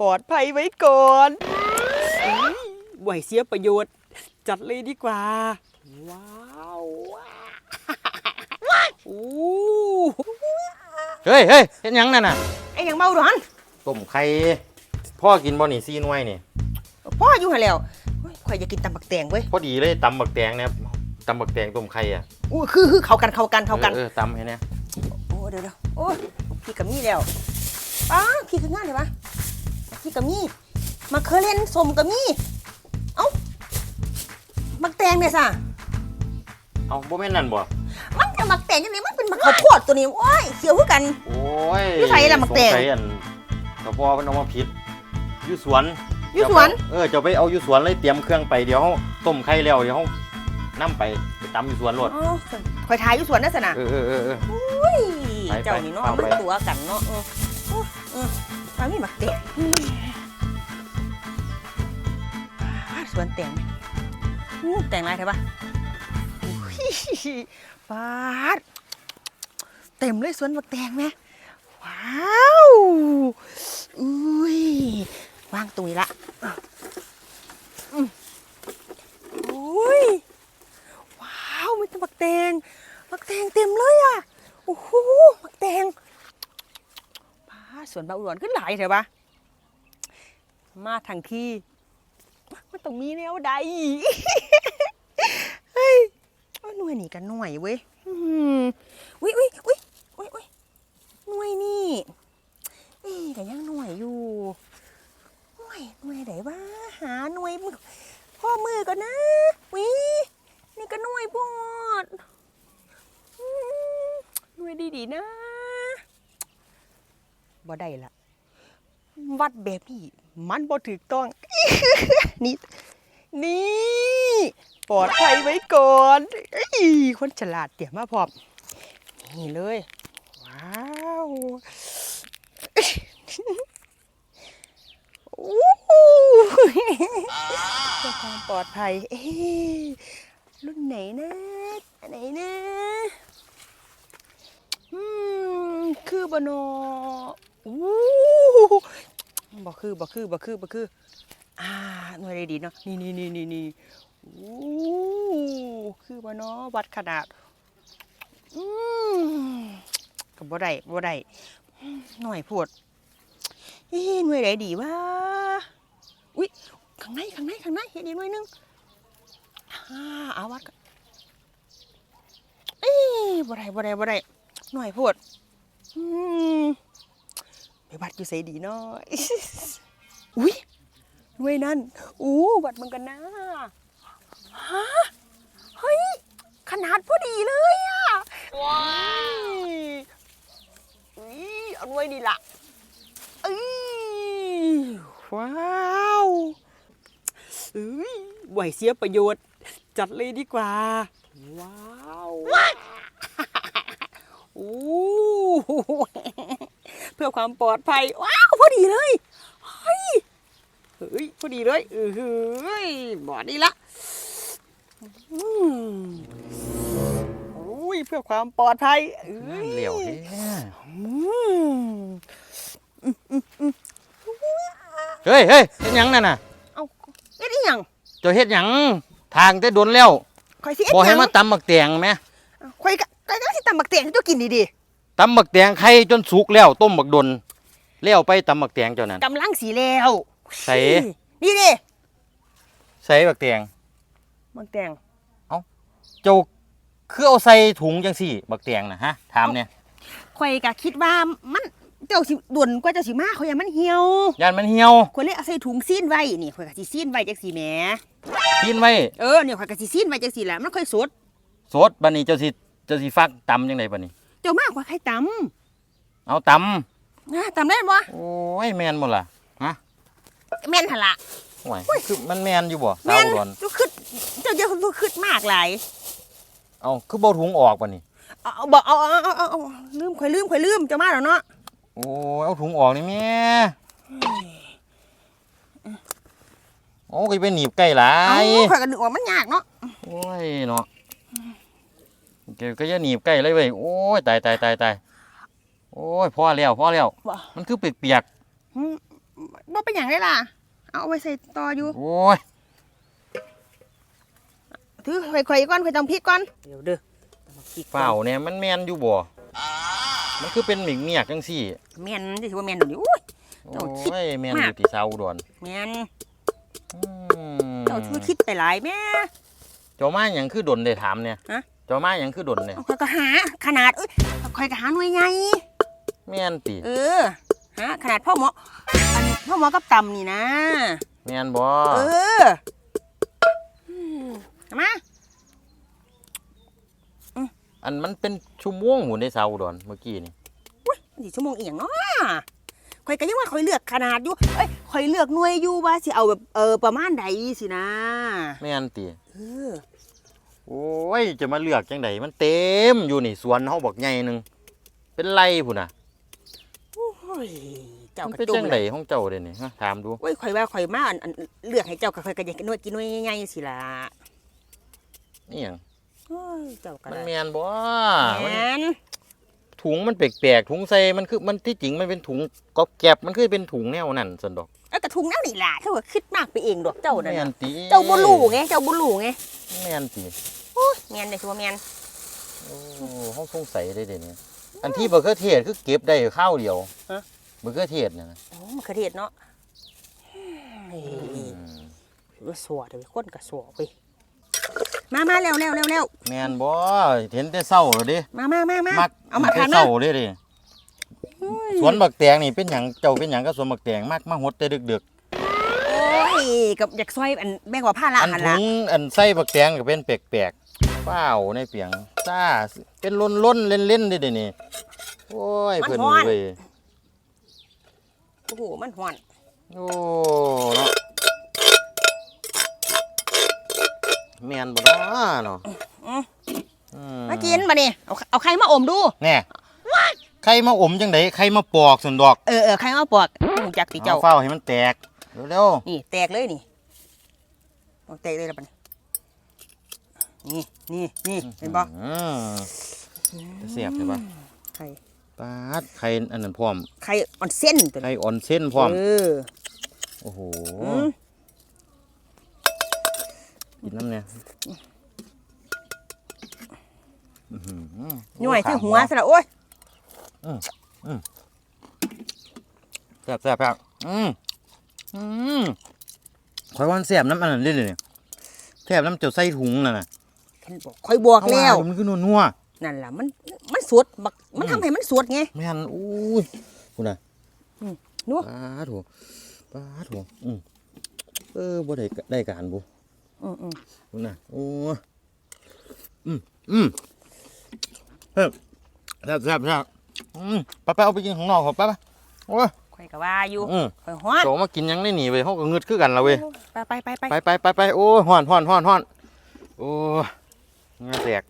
ปลอดภัยไว้ก่อนอุ๊ยบ่ให้เสียประโยชน์ จัดเลยดีกว่า ว้าวโอ้เฮ้ยเฮ้ยเฮ็ดหยังนั่นน่ะไอ้หยังเมาดอนต้มไข่พ่อกินบ่นี่ซีหน่วยนี่ พ่ออยู่หั่นแล้วเฮ้ยข่อยอยากกินตำบักแตงเว้ยพอดีเลยตำบักแตงเนี่ยตำบักแตงต้มไข่อะอู้คือคือเข้ากันเข้ากันเข้ากันเออเออตำให้เนี่ยโอ้เดี๋ยวเดี๋ยวโอ้ยพี่กับมี่แล้วป้าพี่คืองานเลยวะ พี่กับมี่มาเคยเล่นสมกับมี่เอ้าบักแตงเนี่ยสะเอาบ่แม่นนั่นบ่ มันจะบักแตงยังไงมันเป็นบักข้าวโพดตัวนี้โอ้ยเขียวคือกัน โอ้ยอยู่ไสล่ะบักแตงสงสัยอันกระเพาะมันเอามาผิดอยู่สวนอยู่สวน เออจะไปเอาอยู่สวนเลยเตรียมเครื่องไปเดี๋ยวเฮาต้มไข่แล้วเดี๋ยวเฮานํไปไปตำอยู่สวนรถอ๋อข่อยถ่ายอยู่สวนนั่นสนะเออเออเออเออ อุ้ยไปไปเจ้านี่เนาะฟังมันไปตัวกันเนาะเออโอ้ยเออมามีบักแตง สวนแตงอู้แต่งอะไรใช่ปะอุ้ยปาดเต็มเลยสวนบักแตงไหมว้าวอุ้ยว่างตรงนี้ละอุ้ยว้าวมันจะบักแตงบักแตงเต็มเลยอะโอ้โหบักแตงปาดสวนบาอุดรขึ้นหลายเถอะปะมาทางที่ มันต้องมีแนวใดเฮ้ยเอาหน่วยนี่กันหน่วยเว้ยอืมอุ้ยอุ้ยอุ้ยอุ้ยอุ้ยหน่วยนี่เอ๊ะแต่ยังหน่วยอยู่หน่วยหน่วยไหนวะหาหน่วยมือพ่อมือก่อนนะวินี่ก็หน่วยพอดอืมหน่วยดีๆนะบ่ได้ละ วัดแบบนี้ มันบ่ถูกต้อง นี่ นี่ปลอดภัยไว้ก่อนอคนฉลาดเตรียมมาพร้อมนี่เลย ว้าวอู้หูเพื่อความปลอดภัย เอ๊ะรุ่นไหนนะอันไหนนะอืมคือบนออู้ บ่คือบ่คือบ่คือบ่คือ อ่าหน่วยได้ดีเนาะนี่นี่นี่นี่นี่โอ้คือว่าเนาะวัดขนาดอืมกับบ่ได้บ่ได้หน่อยพูดอ๊ะหน่วยไหนดีวะอุ้ยข้างในข้างในข้างในเห็นอีกหน่วยนึงอ่าอาวัดก่อนเอ๊ะบ่ได้บ่ได้บ่ได้หน่อยพูดอืม ไปวัดอยู่ไสดีเนาะอุ้ยด้วยนั่นอู้วัดมึงกันนะฮะเฮ้ย ขนาดพอดีเลยอะว้าวอุ้ยเอาไว้ดีละเอ้ยว้าวเอ้ยบ่ให้เสียประโยชน์ จัดเลยดีกว่า ว้าว โอ้เพื่อความปลอดภัย ว้าวพอดีเลยเฮ้ยเฮ้ยพอดีเลยเออเฮ้ยบอดดีละอืมโอ้ยเพื่อความปลอดภัยเอ้ยเหลียวแท้อืมเฮ้ยเฮ้ยเฮ็ดหยังนั่นน่ะเอาเอ็ดอีหยังเจ้าเฮ็ดหยังทางแต่โดนแล้วข่อยสิเอ็ดบ่หให้ยังมาตำบักแตงแหมข่อยก็ข่อยก็สิตำบักเตียงให้เจ้ากินดี ตำบักแตงไข่จนสุกแล้วต้มบักดนแล้วไปตำบักแตงเจ้านั่นๆกำลังสีแล้วใส่นี่ดิใส่บักแตงบักแตงเจ้าคือเอาใส่ถุงจังซี่บักแตงน่ะฮะถามเนี่ยข่อยก็คิดว่ามันเจ้าสิด่วนกว่าเจ้าสิมาข่อยอยากมันเหี่ยวย่านมันเหี่ยวข่อยเลยเอาใส่ถุงซีนไว้นี่ข่อยก็สิซีนไว้จังซี่แหมกินไว้เออเนี่ยข่อยก็สิซีนไว้จังซี่แหละมันค่อยสดสดบัดนี้เจ้าสิเจ้าสิฟักตำจังไดบัดนี้ เจ้ามากกว่าใครตเอาตำนะตำได้บ่ำโอ้ยแม่นบ่ล่ะฮะแม่นหั่นล่ะโอ้ยคือมันแม่นอยู่บ่สาแม่วนอุดรเจ้าคิดเจ้าจะคิดมากหลายเอาคือบ่ถุงออกบัดนี้เอาเอาบอกเอาเอาเอาเอาเอาลืมข่อยลืมข่อยลืมเจ้ามาแล้วเนาะโอ้ยเอาถุงออกนี่แม่โอ้ยไปหนีบใกล้หลาเอายข่อยก็นึกว่ามันยากเนาะโอ้ยเนาะแกก็จะหนีบใกล้เลยเว้ยโอ้ยตายตายตายตายโอ้ยพอแล้วพอแล้วบ่มันคือเปียกหืมบ่เป็นหยังได้ล่ะ เอาไว้ใส่ต่ออยู่โอ้ยถือค่อยๆก่อนค่อยต้องพริกก่อนเดี๋ยวเด้อต้องมาคิดก่อนเปล่าเนี่ยมันแมนอยู่บ่มันคือเป็นหมิกเมียกจังซี่แม่นจะถือว่าแม่นเดี๋ยวนี้อุ้ยเจ้าคิดโอ้ยแมนมากอยู่ที่เซาอุดรแม่นอืมเจ้าถือคิดไปหลายแม่เจ้ามาหยังคือดนได้ถามเนี่ยฮะเจ้ามาหยังคือดนเนี่ยเอาค่อยก็หาขนาดเอ้ยค่อยก็หาหน่วยใหญ่แม่นติเออหาขนาดพ่อหมออันพ่อหมอกับตำนี่นะแม่นบ่เอออืมเอามาอันมันเป็นชั่วโมงหมุนในเซาอุดรเมื่อกี้นี่สี่ชั่วโมงเอียงเนาะข่อยก็ยังว่าข่อยเลือกขนาดอยู่เอ้ยข่อยเลือกหน่วยอยู่ว่าสิเอาแบบเออประมาณใดสินะแม่นติเออ โอ้ย จะมาเลือกจังไดมันเต็มอยู่นี่สวนเฮาบักใหญ่หนึงเป็นไรพุ่นน่ะโอ้ยเจ้ามันกเป็นระจุจัมงเลไดยของเจ้าเด้นี่ฮะถามดูโอ้ยข่อยว่าข่อยมาอันอันเลือกให้เจ้าก็ข่อยก็อยากกินหน่วยกินหน่วยใหญ่ๆสิล่ะนี่หยังโอ้ยเจ้าก็มันได้แม่นบ่มันแม่นถุงมันแปลกๆถุงใส่มันคือมันที่จริงมันเป็นถุงก๊อบแก็บมันคือเป็นถุงแนวนั่นซั่นดอกเอ้ยกระทุงแนวนี่ล่ะเขาว่าคิดมากไปเองดอกเจ้านั่นแม่นน่ะติเจ้าบ่รู้ไงเจ้าบ่รู้ไงแม่นติโอ้ย แม่นได้สิว่าแม่นโอ้เฮาสงสัยได้เด้นี่อันที่บักเขือเทศคือเก็บได้ข้าวเดียวฮะบักเขือเทศเนี่ยนะโอ้มะเขือเทศเนาะเฮ้ยอืมว่าสัวเดี๋ยวคนก็สัวไปมามาเร็วเร็วเร็วเร็วแม่นบ่เห็นแต่เช้าแล้วเด้มามามามามักเอามาแต่ทานมาเช้าเด้เด้สวนบักแตงนี่เป็นหยังเจ้าเป็นหยังกับสวนบักแตงมากมาหดแต่ดึกโอ้ยกับอยากซอยอันแบ่งว่าผ้าๆละอันหันถุละงอันใส่บักแตงก็เป็นแปลกๆ เปล่าในเปียงซ่าเป็นล้นๆเล่นๆเด้เด้นี่โอ้ยเพิ่นเว้ยโอ้โหมันหอนโอ้เนาะแม่นบ่เนาะเนาะอืมอืมากินมานี่เอาเอาไข่มาอมดู แน่ใครมาอมจังไดใครมาปอกสันดอกเออเออไข่มาปอกหูจักติเจ้าอเฝ้าให้มันแตกเร็วนี่แตกเลยนี่เอาแตกเลยละปัด นี่นี่นี่ๆเห็นบ่อืมจะเสียบใช่ปะไข่ปาดไข่อันนั้นพร้อม ไข่อ่อนเส้นตัวไข่นี้อ่อนเส้นพร้อมเออโอ้โหอืมกินน้ำเนี่ยอื้อหือหน่วยที่หัวซะละโอ้ยแซ่บแซ่บครับอืมอืมคอยว่ามันแซ่บน้ำอันนั้นเลยเนี่ยแซ่บน้ำเจ้าใส่ถุงน่ะนะฉัน บอกคอยบอกแล้วเอาามันคือนัวนั่นล่ะมันมันสดบักมันอืมทำให้มันสดไงๆแม่นอู้ยคุณน่ะอืมนัวปาดโถปาดโถอืมเออบ่ได้ได้การบุอืมอืมคุณน่ะโอ้ยอืมอืมเฮ้ยแซ่บแซ่บแซ่บอืมไปไปเอาไปกินข้างนอกครับไปไปโอ้ยคอยก็ว่าอยู่อืมคอยฮอดโตมากินหยังได้หนีเว้ยเขาก็เงึดคือกันละเว้ยไปไปไปไปไปไปไปไปโอ้ยฮ้อนฮ้อนฮ้อนฮ้อนโอ้ยเห งาแตก